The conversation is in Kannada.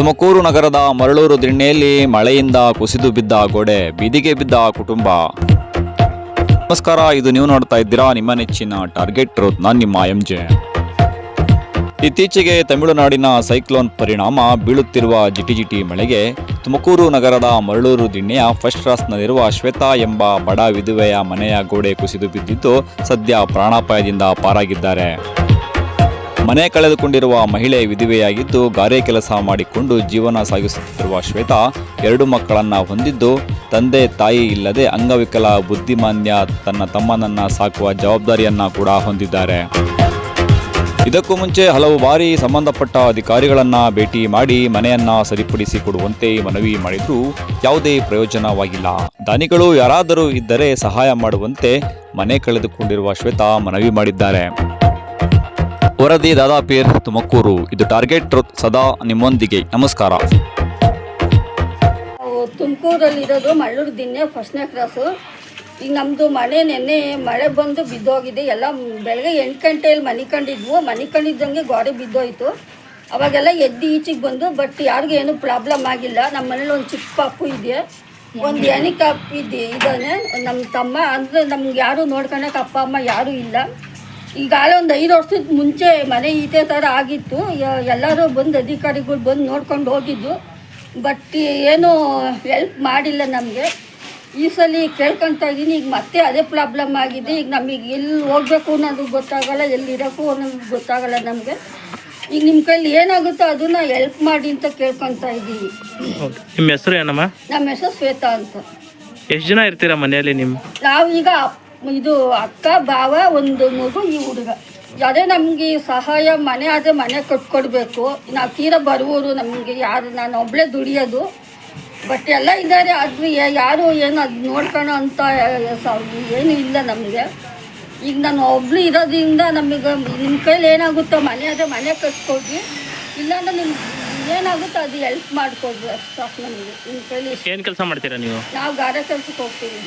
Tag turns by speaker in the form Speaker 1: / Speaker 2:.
Speaker 1: ತುಮಕೂರು ನಗರದ ಮರಳೂರು ದಿಣ್ಣೆಯಲ್ಲಿ ಮಳೆಯಿಂದ ಕುಸಿದು ಬಿದ್ದ ಗೋಡೆ, ಬೀದಿಗೆ ಬಿದ್ದ ಕುಟುಂಬ. ನಮಸ್ಕಾರ, ಇದು ನೀವು ನೋಡ್ತಾ ಇದ್ದೀರಾ ನಿಮ್ಮ ನೆಚ್ಚಿನ ಟಾರ್ಗೆಟ್ ಟ್ರೂತ್. ನಾನು ನಿಮ್ಮ ಎಂ ಜೆ. ಇತ್ತೀಚೆಗೆ ತಮಿಳುನಾಡಿನ ಸೈಕ್ಲೋನ್ ಪರಿಣಾಮ ಬೀಳುತ್ತಿರುವ ಜಿಟಿ ಜಿಟಿ ಮಳೆಗೆ ತುಮಕೂರು ನಗರದ ಮರಳೂರು ದಿಣ್ಣೆಯ ಫಸ್ಟ್ ಕ್ರಾಸ್ನಲ್ಲಿರುವ ಶ್ವೇತಾ ಎಂಬ ಬಡ ವಿಧವೆಯ ಮನೆಯ ಗೋಡೆ ಕುಸಿದು ಬಿದ್ದಿದ್ದು ಸದ್ಯ ಪ್ರಾಣಾಪಾಯದಿಂದ ಪಾರಾಗಿದ್ದಾರೆ. ಮನೆ ಕಳೆದುಕೊಂಡಿರುವ ಮಹಿಳೆ ವಿಧವೆಯಾಗಿದ್ದು, ಗಾರೆ ಕೆಲಸ ಮಾಡಿಕೊಂಡು ಜೀವನ ಸಾಗಿಸುತ್ತಿರುವ ಶ್ವೇತಾ ಎರಡು ಮಕ್ಕಳನ್ನ ಹೊಂದಿದ್ದು, ತಂದೆ ತಾಯಿ ಇಲ್ಲದೆ ಅಂಗವಿಕಲ ಬುದ್ಧಿಮಾನ್ಯ ತನ್ನ ತಮ್ಮನನ್ನ ಸಾಕುವ ಜವಾಬ್ದಾರಿಯನ್ನ ಕೂಡ ಹೊಂದಿದ್ದಾರೆ. ಇದಕ್ಕೂ ಮುಂಚೆ ಹಲವು ಬಾರಿ ಸಂಬಂಧಪಟ್ಟ ಅಧಿಕಾರಿಗಳನ್ನ ಭೇಟಿ ಮಾಡಿ ಮನೆಯನ್ನ ಸರಿಪಡಿಸಿ ಕೊಡುವಂತೆ ಮನವಿ ಮಾಡಿದ್ರೂ ಯಾವುದೇ ಪ್ರಯೋಜನವಾಗಿಲ್ಲ. ದಾನಿಗಳು ಯಾರಾದರೂ ಇದ್ದರೆ ಸಹಾಯ ಮಾಡುವಂತೆ ಮನೆ ಕಳೆದುಕೊಂಡಿರುವ ಶ್ವೇತಾ ಮನವಿ ಮಾಡಿದ್ದಾರೆ. ವರದಿ ದಾದಾಪೀರ್ ತುಮಕೂರು. ಇದು ಟಾರ್ಗೆಟ್ ಟ್ರೂತ್ ಸದಾ ನಿಮ್ಮೊಂದಿಗೆ. ನಮಸ್ಕಾರ.
Speaker 2: ತುಮಕೂರಲ್ಲಿರೋದು ಮಳ್ಳೂರು ದಿನ್ನೆ ಫಸ್ಟ್ನೇ ಕ್ರಾಸು. ಈಗ ನಮ್ಮದು ಮನೆ ನೆನ್ನೆ ಮಳೆ ಬಂದು ಬಿದ್ದೋಗಿದೆ. ಎಲ್ಲ ಬೆಳಗ್ಗೆ ಎಂಟು ಗಂಟೆಯಲ್ಲಿ ಮನೆ ಕಂಡಿದ್ವು. ಮನೆ ಕಂಡಿದ್ದಂಗೆ ಗೋಡೆ ಬಿದ್ದೋಯ್ತು. ಅವಾಗೆಲ್ಲ ಎದ್ದು ಈಚೆಗೆ ಬಂದು, ಬಟ್ ಯಾರಿಗೂ ಏನು ಪ್ರಾಬ್ಲಮ್ ಆಗಿಲ್ಲ. ನಮ್ಮ ಮನೇಲಿ ಒಂದು ಚಿಕ್ಕ ಪಾಪು ಇದೆ. ಒಂದು ಎಣಿಕಾಪ್ ಇದೆ, ಇದ್ದಾನೆ. ನಮ್ಮ ತಮ್ಮ ಅಂದರೆ ನಮ್ಗೆ ಯಾರು ನೋಡ್ಕೊಳಕ್ಕೆ ಅಪ್ಪ, ಅಮ್ಮ ಯಾರೂ ಇಲ್ಲ. ಈಗಾಗಲೇ ಒಂದು ಐದು ವರ್ಷದ ಮುಂಚೆ ಮನೆ ಇದೇ ಥರ ಆಗಿತ್ತು. ಎಲ್ಲರೂ ಬಂದು ಅಧಿಕಾರಿಗಳು ಬಂದು ನೋಡ್ಕೊಂಡು ಹೋಗಿದ್ದು. ಬಟ್ ಏನು ಹೆಲ್ಪ್ ಮಾಡಿಲ್ಲ ನಮಗೆ. ಈ ಸಲ ಕೇಳ್ಕೊತಾ ಇದ್ದೀನಿ ಈಗ ಮತ್ತೆ ಅದೇ ಪ್ರಾಬ್ಲಮ್ ಆಗಿದೆ. ಈಗ ನಮಗೆ ಎಲ್ಲಿ ಹೋಗ್ಬೇಕು ಅನ್ನೋದು ಗೊತ್ತಾಗಲ್ಲ ಎಲ್ಲಿ ಇರೋಕ್ಕೂ ಅನ್ನೋದು ಗೊತ್ತಾಗಲ್ಲ ನಮಗೆ. ಈಗ ನಿಮ್ಮ ಕೈಲಿ ಏನಾಗುತ್ತೋ ಅದನ್ನ ಹೆಲ್ಪ್ ಮಾಡಿ ಅಂತ ಕೇಳ್ಕೊತಾ ಇದ್ದೀವಿ
Speaker 3: ನಿಮ್ಮ ಹೆಸರು ಏನಮ್ಮ?
Speaker 2: ನಮ್ಮ ಹೆಸರು ಶ್ವೇತಾ ಅಂತ.
Speaker 3: ಎಷ್ಟು ಜನ ಇರ್ತೀರಾ ಮನೆಯಲ್ಲಿ ನಿಮ್ಮ?
Speaker 2: ನಾವೀಗ ಇದು ಅಕ್ಕ ಭಾವ ಒಂದು ಮಗು ಈ ಹುಡುಗ. ಅದೇ ನಮಗೆ ಸಹಾಯ ಮನೆ ಆದರೆ ಮನೆ ಕಟ್ಕೊಡ್ಬೇಕು. ನಾವು ತೀರ ಬರುವವರು ನಮಗೆ ಯಾರು ನಾನು ಒಬ್ಬಳೇ ದುಡಿಯೋದು. ಬಟ್ ಎಲ್ಲ ಇದ್ದಾರೆ ಅದು ಯಾರು ಏನು ಅದು ನೋಡ್ಕೋಣ ಅಂತ ಸ- ಏನು ಇಲ್ಲ ನಮಗೆ. ಈಗ ನಾನು ಒಬ್ಳು ಇರೋದ್ರಿಂದ ನಮಗೆ ನಿಮ್ಮ ಕೈಲಿ ಏನಾಗುತ್ತೋ ಮನೆ ಆದರೆ ಮನೆ ಕಟ್ಕೊಡ್ರಿ. ಇಲ್ಲಾಂದ್ರೆ ನಿಮ್ಗೆ ಏನಾಗುತ್ತೋ ಅದು ಹೆಲ್ಪ್ ಮಾಡಿಕೊಡ್ರಿ ಅಷ್ಟು ನಮಗೆ. ನಿಮ್ಮ ಕೈಲಿ
Speaker 3: ಏನು ಕೆಲಸ ಮಾಡ್ತೀರಾ ನೀವು?
Speaker 2: ನಾವು ಗಾರೆ ಕೆಲ್ಸಕ್ಕೆ ಹೋಗ್ತೀವಿ.